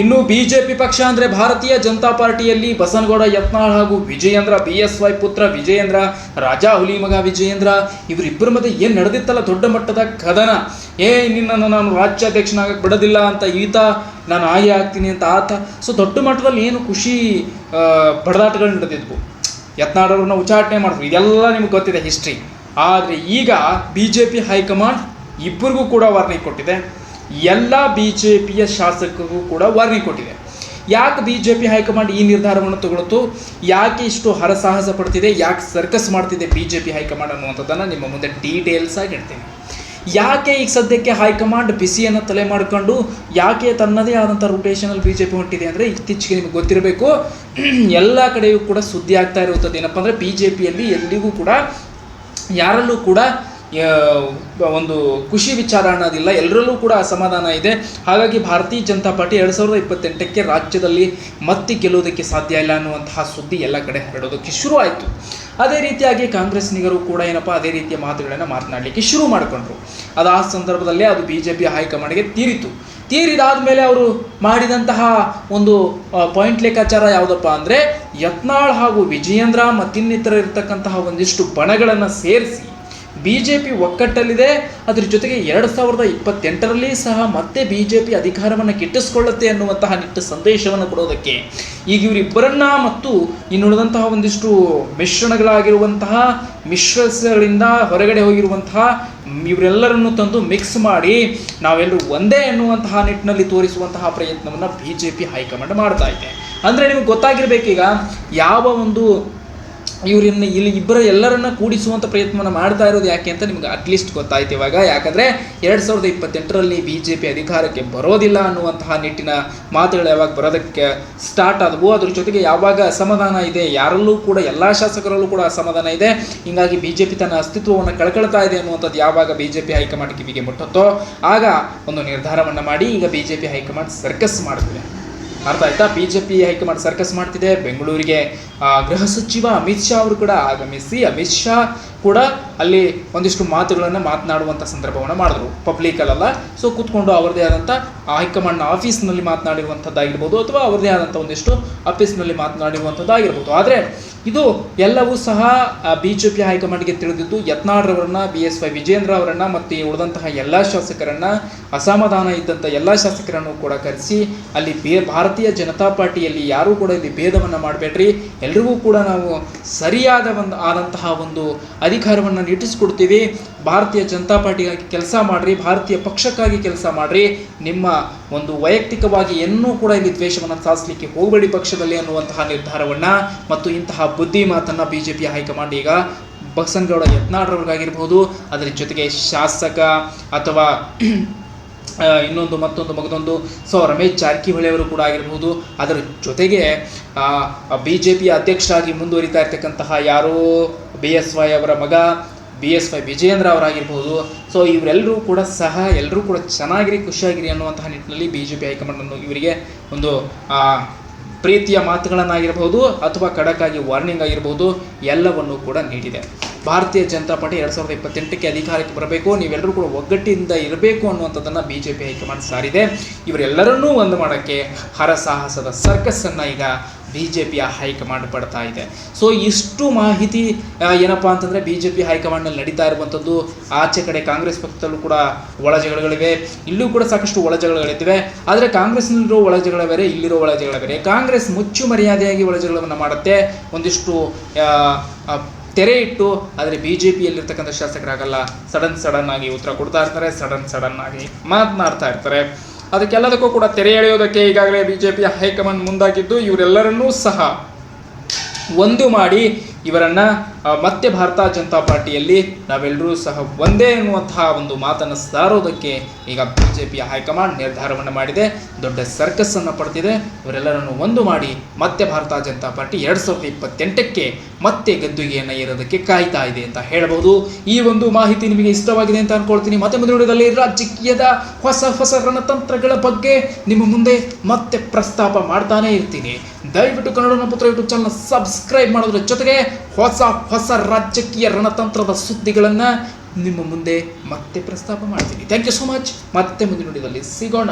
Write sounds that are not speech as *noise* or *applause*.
ಇನ್ನು ಬಿಜೆಪಿ ಪಕ್ಷ ಅಂದ್ರೆ ಭಾರತೀಯ ಜನತಾ ಪಾರ್ಟಿಯಲ್ಲಿ ಬಸನಗೌಡ, ಯತ್ನಾಳ್ ಹಾಗೂ ವಿಜಯೇಂದ್ರ ಬಿ ಎಸ್ ವೈ ಪುತ್ರ ವಿಜಯೇಂದ್ರ, ರಾಜಾ ಹುಲಿ ಮಗ ವಿಜಯೇಂದ್ರ ಇವರಿಬ್ಬರ ಮಧ್ಯೆ ಏನು ನಡೆದಿತ್ತಲ್ಲ ದೊಡ್ಡ ಮಟ್ಟದ ಕದನ? ಏ, ನಿನ್ನನ್ನು ನಾನು ರಾಜ್ಯಾಧ್ಯಕ್ಷನಾಗಕ್ಕೆ ಬಿಡೋದಿಲ್ಲ ಅಂತ ಈತ, ನಾನು ಆಗಿ ಆಗ್ತೀನಿ ಅಂತ ಆತ. ಸೊ ದೊಡ್ಡ ಮಟ್ಟದಲ್ಲಿ ಏನು ಖುಷಿ ಬಡದಾಟಗಳು ನಡೆದಿದ್ವು. ಯತ್ನಾಳವ್ರನ್ನ ಉಚ್ಚಾಟನೆ ಮಾಡಿದ್ರು. ಇದೆಲ್ಲ ನಿಮ್ಗೆ ಗೊತ್ತಿದೆ ಹಿಸ್ಟ್ರಿ ಆದರೆ ಈಗ ಬಿ ಜೆ ಪಿ ಹೈಕಮಾಂಡ್ ಇಬ್ಬರಿಗೂ ಕೂಡ ವಾರ್ನಿಂಗ್ ಕೊಟ್ಟಿದೆ. ಎಲ್ಲ ಬಿ ಜೆ ಪಿಯ ಶಾಸಕರಿಗೂ ಕೂಡ ವಾರ್ನಿಂಗ್ ಕೊಟ್ಟಿದೆ. ಯಾಕೆ ಬಿ ಜೆ ಪಿ ಹೈಕಮಾಂಡ್ ಈ ನಿರ್ಧಾರವನ್ನು ತಗೊಳ್ತು? ಯಾಕೆ ಇಷ್ಟು ಹರಸಾಹಸ ಪಡ್ತಿದೆ? ಯಾಕೆ ಸರ್ಕಸ್ ಮಾಡ್ತಿದೆ ಬಿ ಜೆ ಪಿ ಹೈಕಮಾಂಡ್ ಅನ್ನುವಂಥದ್ದನ್ನು ನಿಮ್ಮ ಮುಂದೆ ಡೀಟೇಲ್ಸ್ ಆಗಿ ಹೇಳ್ತೀನಿ. ಯಾಕೆ ಈಗ ಸದ್ಯಕ್ಕೆ ಹೈಕಮಾಂಡ್ ಬಿಸಿಯನ್ನು ತಲೆ ಮಾಡಿಕೊಂಡು ಯಾಕೆ ತನ್ನದೇ ಆದಂಥ ರೊಟೇಷನಲ್ಲಿ ಬಿ ಜೆ ಪಿ ಹೊಂಟಿದೆ ಅಂದರೆ ಇತ್ತೀಚೆಗೆ ನಿಮಗೆ ಗೊತ್ತಿರಬೇಕು. *clears throat* ಎಲ್ಲ ಕಡೆಯೂ ಕೂಡ ಸುದ್ದಿ ಆಗ್ತಾ ಇರುವಂಥದ್ದು ಏನಪ್ಪ ಅಂದರೆ ಬಿ ಜೆ ಪಿಯಲ್ಲಿ ಎಲ್ಲಿಗೂ ಕೂಡ ಯಾರಲ್ಲೂ ಕೂಡ ಒಂದು ಖುಷಿ ವಿಚಾರ ಅನ್ನೋದಿಲ್ಲ ಎಲ್ಲರಲ್ಲೂ ಕೂಡ ಅಸಮಾಧಾನ ಇದೆ. ಹಾಗಾಗಿ ಭಾರತೀಯ ಜನತಾ ಪಾರ್ಟಿ ಎರಡು ಸಾವಿರದ ಇಪ್ಪತ್ತೆಂಟಕ್ಕೆ ರಾಜ್ಯದಲ್ಲಿ ಮತ್ತೆ ಗೆಲ್ಲೋದಕ್ಕೆ ಸಾಧ್ಯ ಇಲ್ಲ ಅನ್ನುವಂತಹ ಸುದ್ದಿ ಎಲ್ಲ ಕಡೆ ಹರಡೋದಕ್ಕೆ ಶುರು ಆಯಿತು. ಅದೇ ರೀತಿಯಾಗಿ ಕಾಂಗ್ರೆಸ್ನಿಗರು ಕೂಡ ಏನಪ್ಪ, ಅದೇ ರೀತಿಯ ಮಾತುಗಳನ್ನು ಮಾತನಾಡಲಿಕ್ಕೆ ಶುರು ಮಾಡಿಕೊಂಡ್ರು. ಅದು ಆ ಸಂದರ್ಭದಲ್ಲೇ ಅದು ಬಿ ಜೆ ಪಿ ಹೈಕಮಾಂಡ್ಗೆ ತೀರಿತು. ತೀರಿದಾದ ಮೇಲೆ ಅವರು ಮಾಡಿದಂತಹ ಒಂದು ಪಾಯಿಂಟ್ ಲೆಕ್ಕಾಚಾರ ಯಾವುದಪ್ಪ ಅಂದರೆ, ಯತ್ನಾಳ್ ಹಾಗೂ ವಿಜಯೇಂದ್ರ ಮತ್ತಿನ್ನಿತರ ಇರತಕ್ಕಂತಹ ಒಂದಿಷ್ಟು ಬಣಗಳನ್ನು ಸೇರಿಸಿ ಬಿ ಜೆ ಪಿ ಒಕ್ಕಟ್ಟಲ್ಲಿದೆ. ಅದ್ರ ಜೊತೆಗೆ ಎರಡು ಸಾವಿರದ ಇಪ್ಪತ್ತೆಂಟರಲ್ಲಿ ಸಹ ಮತ್ತೆ ಬಿ ಜೆ ಪಿ ಅಧಿಕಾರವನ್ನು ಕೆಟ್ಟಿಸ್ಕೊಳ್ಳುತ್ತೆ ಅನ್ನುವಂತಹ ನಿಟ್ಟ ಸಂದೇಶವನ್ನು ಕೊಡೋದಕ್ಕೆ. ಈಗ ಇವರಿಬ್ಬರನ್ನ ಮತ್ತು ಇನ್ನುಳಿದಂತಹ ಒಂದಿಷ್ಟು ಮಿಶ್ರಣಗಳಾಗಿರುವಂತಹ ಮಿಶ್ರಗಳಿಂದ ಹೊರಗಡೆ ಹೋಗಿರುವಂತಹ ಇವರೆಲ್ಲರನ್ನು ತಂದು ಮಿಕ್ಸ್ ಮಾಡಿ ನಾವೆಲ್ಲರೂ ಒಂದೇ ಎನ್ನುವಂತಹ ನಿಟ್ಟಿನಲ್ಲಿ ತೋರಿಸುವಂತಹ ಪ್ರಯತ್ನವನ್ನು ಬಿ ಜೆ ಪಿ ಹೈಕಮಾಂಡ್ ಮಾಡ್ತಾ ಇದೆ. ಅಂದರೆ ನಿಮಗೆ ಗೊತ್ತಾಗಿರ್ಬೇಕೀಗ, ಯಾವ ಒಂದು ಇವರನ್ನ ಇಲ್ಲಿ ಇಬ್ಬರ ಎಲ್ಲರನ್ನ ಕೂಡಿಸುವಂಥ ಪ್ರಯತ್ನವನ್ನು ಮಾಡ್ತಾ ಇರೋದು ಯಾಕೆ ಅಂತ ನಿಮ್ಗೆ ಅಟ್ಲೀಸ್ಟ್ ಗೊತ್ತಾಯ್ತು ಇವಾಗ. ಯಾಕಂದರೆ ಎರಡು ಸಾವಿರದ ಇಪ್ಪತ್ತೆಂಟರಲ್ಲಿ ಬಿ ಜೆ ಪಿ ಅಧಿಕಾರಕ್ಕೆ ಬರೋದಿಲ್ಲ ಅನ್ನುವಂತಹ ನಿಟ್ಟಿನ ಮಾತುಗಳು ಯಾವಾಗ ಬರೋದಕ್ಕೆ ಸ್ಟಾರ್ಟ್ ಆದವು. ಅದ್ರ ಜೊತೆಗೆ ಯಾವಾಗ ಅಸಮಾಧಾನ ಇದೆ, ಯಾರಲ್ಲೂ ಕೂಡ, ಎಲ್ಲ ಶಾಸಕರಲ್ಲೂ ಕೂಡ ಅಸಮಾಧಾನ ಇದೆ. ಹೀಗಾಗಿ ಬಿ ಜೆ ಪಿ ತನ್ನ ಅಸ್ತಿತ್ವವನ್ನು ಕಳ್ಕೊಳ್ತಾ ಇದೆ ಅನ್ನುವಂಥದ್ದು ಯಾವಾಗ ಬಿ ಜೆ ಪಿ ಹೈಕಮಾಂಡ್ ಕಿವಿಗೆ ಮುಟ್ಟುತ್ತೋ, ಆಗ ಒಂದು ನಿರ್ಧಾರವನ್ನು ಮಾಡಿ ಈಗ B J P high command circus ಮಾಡ್ತಿದೆ. ಅರ್ಥ ಆಯ್ತಾ? B J P high command circus ಮಾಡ್ತಿದೆ. ಬೆಂಗಳೂರಿಗೆ ಗೃಹ ಸಚಿವ ಅಮಿತ್ ಶಾ ಅವರು ಕೂಡ ಆಗಮಿಸಿ, ಅಮಿತ್ ಶಾ ಕೂಡ ಅಲ್ಲಿ ಒಂದಿಷ್ಟು ಮಾತುಗಳನ್ನು ಮಾತನಾಡುವಂಥ ಸಂದರ್ಭವನ್ನು ಮಾಡಿದ್ರು. ಪಬ್ಲಿಕಲ್ಲೆಲ್ಲ ಸೊ ಕೂತ್ಕೊಂಡು ಅವರದೇ ಆದಂಥ ಹೈಕಮಾಂಡ್ನ ಆಫೀಸ್ನಲ್ಲಿ ಮಾತನಾಡಿರುವಂಥದ್ದಾಗಿರ್ಬೋದು ಅಥವಾ ಅವರದೇ ಆದಂಥ ಒಂದಿಷ್ಟು ಆಫೀಸ್ನಲ್ಲಿ ಮಾತನಾಡಿರುವಂಥದ್ದಾಗಿರ್ಬೋದು ಆದರೆ ಇದು ಎಲ್ಲವೂ ಸಹ ಬಿ ಜೆ ಪಿ ಹೈಕಮಾಂಡ್ಗೆ ತಿಳಿದಿದ್ದು ಯತ್ನಾಳ್ರವರನ್ನ ಬಿ ಎಸ್ ವೈ ವಿಜೇಂದ್ರ ಅವರನ್ನ ಮತ್ತು ಉಳಿದಂತಹ ಎಲ್ಲ ಶಾಸಕರನ್ನ, ಅಸಮಾಧಾನ ಇದ್ದಂಥ ಎಲ್ಲ ಶಾಸಕರನ್ನು ಕೂಡ ಕರೆಸಿ ಅಲ್ಲಿ ಬೇ ಭಾರತೀಯ ಜನತಾ ಪಾರ್ಟಿಯಲ್ಲಿ ಯಾರೂ ಕೂಡ ಇಲ್ಲಿ ಭೇದವನ್ನು ಮಾಡಬೇಡ್ರಿ. ಎಲ್ರಿಗೂ ಕೂಡ ನಾವು ಸರಿಯಾದ ಒಂದು ಆದಂತಹ ಒಂದು ಅಧಿಕಾರವನ್ನು ನೀಟಿಸ್ಕೊಡ್ತೀವಿ. ಭಾರತೀಯ ಜನತಾ ಪಾರ್ಟಿಗಾಗಿ ಕೆಲಸ ಮಾಡಿರಿ, ಭಾರತೀಯ ಪಕ್ಷಕ್ಕಾಗಿ ಕೆಲಸ ಮಾಡಿರಿ. ನಿಮ್ಮ ಒಂದು ವೈಯಕ್ತಿಕವಾಗಿ ಏನೂ ಕೂಡ ಇಲ್ಲಿ ದ್ವೇಷವನ್ನು ಸಾಧಿಸಲಿಕ್ಕೆ ಹೋಗಬೇಡಿ ಪಕ್ಷದಲ್ಲಿ ಅನ್ನುವಂತಹ ನಿರ್ಧಾರವನ್ನು. ಮತ್ತು ಇಂತಹ ಬುದ್ಧಿ ಮಾತನ್ನು ಬಿ ಜೆ ಪಿ ಹೈಕಮಾಂಡ್ ಈಗ ಬಸನಗೌಡ ಯತ್ನಾಳ್ರವ್ರಿಗಾಗಿರ್ಬೋದು ಅದರ ಜೊತೆಗೆ ಶಾಸಕ ಅಥವಾ ಇನ್ನೊಂದು ಮತ್ತೊಂದು ಮಗದೊಂದು. ಸೊ ರಮೇಶ್ ಜಾರಕಿಹೊಳಿ ಅವರು ಕೂಡ ಆಗಿರ್ಬೋದು. ಅದರ ಜೊತೆಗೆ ಬಿ ಜೆ ಪಿಯ ಅಧ್ಯಕ್ಷರಾಗಿ ಮುಂದುವರಿತಾ ಇರ್ತಕ್ಕಂತಹ ಯಾರೋ ಬಿ ಎಸ್ ವೈ ಅವರ ಮಗ, ಬಿ ಎಸ್ ವೈ ವಿಜಯೇಂದ್ರ ಅವರಾಗಿರ್ಬೋದು ಸೊ ಇವರೆಲ್ಲರೂ ಕೂಡ ಸಹ, ಎಲ್ಲರೂ ಕೂಡ ಚೆನ್ನಾಗಿರಿ, ಖುಷಿಯಾಗಿರಿ ಅನ್ನುವಂತಹ ನಿಟ್ಟಿನಲ್ಲಿ ಬಿ ಜೆ ಪಿ ಹೈಕಮಾಂಡನ್ನು ಇವರಿಗೆ ಒಂದು ಪ್ರೀತಿಯ ಮಾತುಗಳನ್ನಾಗಿರ್ಬೋದು ಅಥವಾ ಖಡಕ್ಕಾಗಿ ವಾರ್ನಿಂಗ್ ಆಗಿರ್ಬೋದು, ಎಲ್ಲವನ್ನು ಕೂಡ ನೀಡಿದೆ. ಭಾರತೀಯ ಜನತಾ ಪಾರ್ಟಿ ಎರಡು ಸಾವಿರದ ಇಪ್ಪತ್ತೆಂಟಕ್ಕೆ ಅಧಿಕಾರಕ್ಕೆ ಬರಬೇಕು. ನೀವೆಲ್ಲರೂ ಕೂಡ ಒಗ್ಗಟ್ಟಿನಿಂದ ಇರಬೇಕು ಅನ್ನುವಂಥದ್ದನ್ನು B J P high command ಸಾರಿದೆ. ಇವರೆಲ್ಲರನ್ನೂ ಒಂದು ಮಾಡೋಕ್ಕೆ ಹರಸಾಹಸದ ಸರ್ಕಸ್ಸನ್ನು ಈಗ ಬಿ ಜೆ ಪಿಯ ಹೈಕಮಾಂಡ್ ಪಡ್ತಾ ಇದೆ. ಸೊ, ಇಷ್ಟು ಮಾಹಿತಿ ಏನಪ್ಪಾ ಅಂತಂದರೆ ಬಿ ಜೆ ಪಿ ಹೈಕಮಾಂಡ್ನಲ್ಲಿ ನಡೀತಾ ಇರುವಂಥದ್ದು ಆಚೆ ಕಡೆ ಕಾಂಗ್ರೆಸ್ ಪಕ್ಷದಲ್ಲೂ ಕೂಡ ಒಳಜಗಳಗಳಿವೆ ಇಲ್ಲೂ ಕೂಡ ಸಾಕಷ್ಟು ಒಳ ಜಗಳಗಳಿವೆ ಆದರೆ ಕಾಂಗ್ರೆಸ್ನಲ್ಲಿರೋ ಒಳಜಗಳ ಬೇರೆ ಇಲ್ಲಿರೋ ಒಳಜಗಳ ಬೇರೆ ಕಾಂಗ್ರೆಸ್ ಮುಚ್ಚು ಮರ್ಯಾದೆಯಾಗಿ ಒಳಜಗಳವನ್ನು ಮಾಡುತ್ತೆ. ಒಂದಿಷ್ಟು ತೆರೆ ಇಟ್ಟು, ಆದರೆ ಬಿ ಜೆ ಪಿಯಲ್ಲಿರ್ತಕ್ಕಂಥ ಶಾಸಕರಾಗಲ್ಲ. ಸಡನ್ ಸಡನ್ ಆಗಿ ಉತ್ತರ ಕೊಡ್ತಾ ಇರ್ತಾರೆ, ಸಡನ್ ಸಡನ್ ಆಗಿ ಮಾತನಾಡ್ತಾ ಇರ್ತಾರೆ. ಅದಕ್ಕೆಲ್ಲದಕ್ಕೂ ಕೂಡ ತೆರೆ ಎಳೆಯೋದಕ್ಕೆ ಈಗಾಗಲೇ ಬಿ ಜೆ ಪಿಯ ಹೈಕಮಾಂಡ್ ಮುಂದಾಗಿದ್ದು, ಇವರೆಲ್ಲರನ್ನೂ ಸಹ ಒಂದು ಮಾಡಿ ಇವರನ್ನ ಮತ್ತೆ ಭಾರತ ಜನತಾ ಪಾರ್ಟಿಯಲ್ಲಿ ನಾವೆಲ್ಲರೂ ಸಹ ಒಂದೇ ಎನ್ನುವಂತಹ ಒಂದು ಮಾತನ್ನು ಸಾರೋದಕ್ಕೆ ಈಗ ಬಿ ಜೆ ಪಿಯ ಹೈಕಮಾಂಡ್ ನಿರ್ಧಾರವನ್ನು ಮಾಡಿದೆ. ದೊಡ್ಡ ಸರ್ಕಸ್ ಅನ್ನು ಪಡ್ತಿದೆ ಇವರೆಲ್ಲರನ್ನು ಒಂದು ಮಾಡಿ ಮತ್ತೆ ಭಾರತ ಜನತಾ ಪಾರ್ಟಿ ಎರಡು ಸಾವಿರದ ಇಪ್ಪತ್ತೆಂಟಕ್ಕೆ ಮತ್ತೆ ಗದ್ದುಗೆಯನ್ನು ಏರೋದಕ್ಕೆ ಕಾಯ್ತಾ ಇದೆ ಅಂತ ಹೇಳಬಹುದು ಈ ಒಂದು ಮಾಹಿತಿ ನಿಮಗೆ ಇಷ್ಟವಾಗಿದೆ ಅಂತ ಅನ್ಕೊಳ್ತೀನಿ. ಮತ್ತೆ ಮುಂದಿನ ವಿಡಿಯೋದಲ್ಲಿ ರಾಜಕೀಯದ ಹೊಸ ಹೊಸ ರಣತಂತ್ರಗಳ ಬಗ್ಗೆ ನಿಮ್ಮ ಮುಂದೆ ಮತ್ತೆ ಪ್ರಸ್ತಾಪ ಮಾಡ್ತಾನೆ ಇರ್ತೀನಿ. ದಯವಿಟ್ಟು ಕನ್ನಡ ಪುತ್ರ ಯೂಟ್ಯೂಬ್ ಚಾನಲ್ ಸಬ್ಸ್ಕ್ರೈಬ್ ಮಾಡೋದ್ರ ಜೊತೆಗೆ ಹೊಸ ಹೊಸ ರಾಜಕೀಯ ರಣತಂತ್ರದ ಸುದ್ದಿಗಳನ್ನು ನಿಮ್ಮ ಮುಂದೆ ಮತ್ತೆ ಪ್ರಸ್ತಾಪ ಮಾಡ್ತೀನಿ. ಥ್ಯಾಂಕ್ ಯು ಸೋ ಮಚ್ ಮತ್ತೆ ಮುಂದಿನ ವಿಡಿಯೋದಲ್ಲಿ ಸಿಗೋಣ.